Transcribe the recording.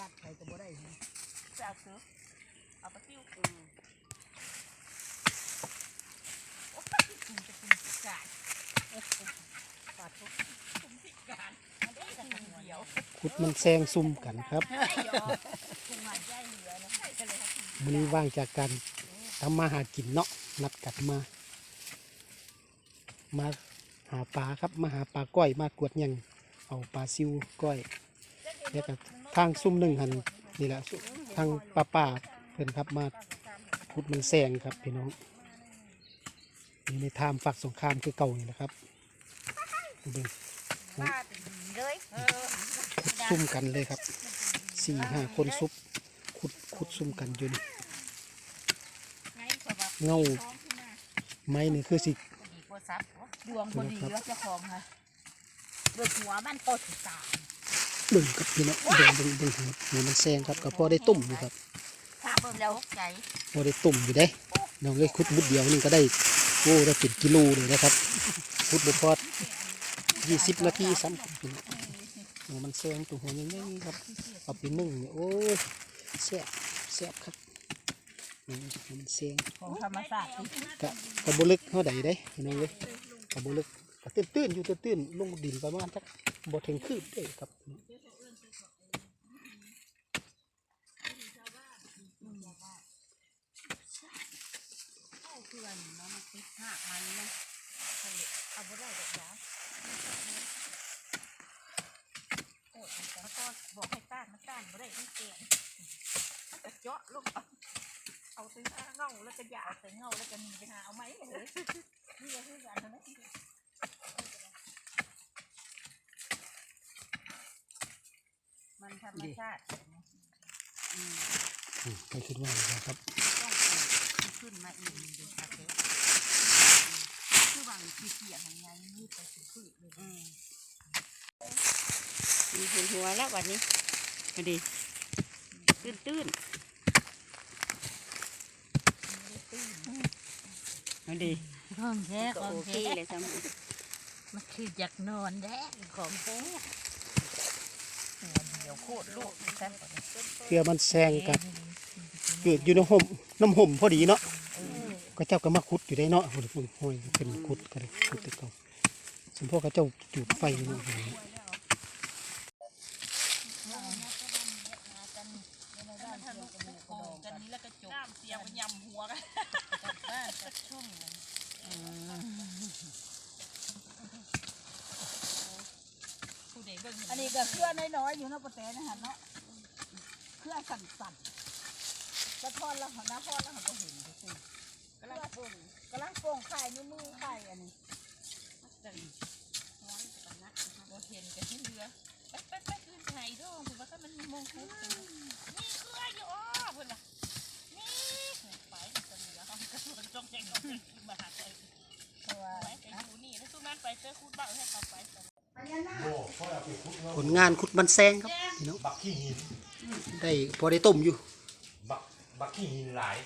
ลัดใครก็บ่ได้นะจะเอาซื้อเอาไปติ้วอืมโอ้ยคุณจะคุณพิการปาดทุกคุณพิการมันได้แต่คนเดียวขุดมันแซงซุ่มกันครับไอ้ยอคุณหวานใจเหลือนะใช่กันเลยครับมื้อนี้ว่างจากการทำมาหากินเนาะนัดกันมา มาหาปลาครับมาหาปลาก้อยมากวดหยังเอาปลาซิวก้อยแล้วก็ ทางซุ่มหนึ่งหันนี่แหละทางป้าป้าๆเพิ่นครับมาขุดมันแซงครับพี่น้องนี่ในทามฝักสงครามคือเก่านี่แหละครับดูเบิ่งว่าเป็นดีเลยเออขุดซุ่มกันเลยครับสี่ห้าคนซุปขุดขุดซุ่มกันอยู่นี่เงาไม้นี่คือสิดีกว่ดวงพอดีแล้วเจ้าของค่ะเบิกหัวมันโตสิสาม เบิ่งครับพี่น้องเบิ่งเบิ่งเบิ่งหัวหัวมันแซงครับก็พอได้ตุ่มอยู่ครับถ้าเบิ่งแล้วใจพอได้ตุ่มอยู่ได้น้องเลยขุดมุดเดียวนี่ก็ได้โอ้ได้เป็นกิโลเลยนะครับขุดบุพอดยี่สิบนาทีซ้ำครับพี่น้องหัวมันแซงตัวหัวยังไงครับเอาไปนึ่งเนี่ยโอ้ยแซ่บแซ่บครับนี่หัวมันแซงของธรรมศาสตร์ที่กะกะบุลึกเท่าใดได้พี่น้องเลยกะบุลึกกะตื้นตื้นๆอยู่ตื้นตื้นๆลงดินประมาณสัก บ่ถึงคืบเด้ครับคือนเนมันติดหักมันนะเอาบ่ได้ดอกยาโอ้ยแล้วก็บอกให้ต้านมันต้านบ่ได้ที่เกงมันจะเจาะลูกเอาเอาถึงเงาแล้วก็ย่าเอาแต่เงาแล้วก็หนีไปหาเอาไม้เลยนี่ก็คือการทำให้มัน ธรรมชาติอืมไปคิดว่าอะไรครับต้องปลูกให้ขึ้นมาเองดูค่ะเด็กคือวางที่เกี่ยของไงนี่ไปสุดพืชเลยมีหัวหัวแล้ววันนี้มาดิตื้นตื้นมาดิของแท้ก็ของโอเคแท้เลยสมมันคืออยากนอนแท้ของแท้เดลูกซ่บเพื่อมันแซงกันเกิดอยู่ในห่มน้ำห่มพอดีเนาะก็เจ้าก็มาขุดอยู่ได้เนาะโอ้โหห้อยเป็นขุดกันขุดตะเก่าสมพ่อก็เจ้าจุดไฟอยู่นี่กันนี้แล้วก็จบน้ำเสียมันยำหัวกันบ้านกับช่องผู้ใดเบิ่ง อันนี้ก็เครือน้อยๆอยู่เนาะประเตนะฮะเนาะเครือสั่นๆแล้วทอดแล้วหัวหน้าทอดแล้วเขาก็เห็นดูสิกำลังโป่งกำลังโป่งไข่นิ้วมือไข่อันนี้จังฮ้อนปานนักนะคะบ่เห็นกันที่เรือไปไปไปขึ้นไห้ดองถือว่าถ้ามันมีมงคุดนี่เครืออยู่อ้อเพิ่นน่ะนี่ไปจะเหลือเขาก็ชวนจ้องแจงจ้องแจงมาหาใจเพราะว่าไปไปดูนี่แล้วสู้นั้นไปเจอคูดบ้าให้เขาไป ผลงานขุดมันแซงครับพี่น้องบักขี้หินได้พอได้ต้มอยู่ บักบักขี้หินหลาย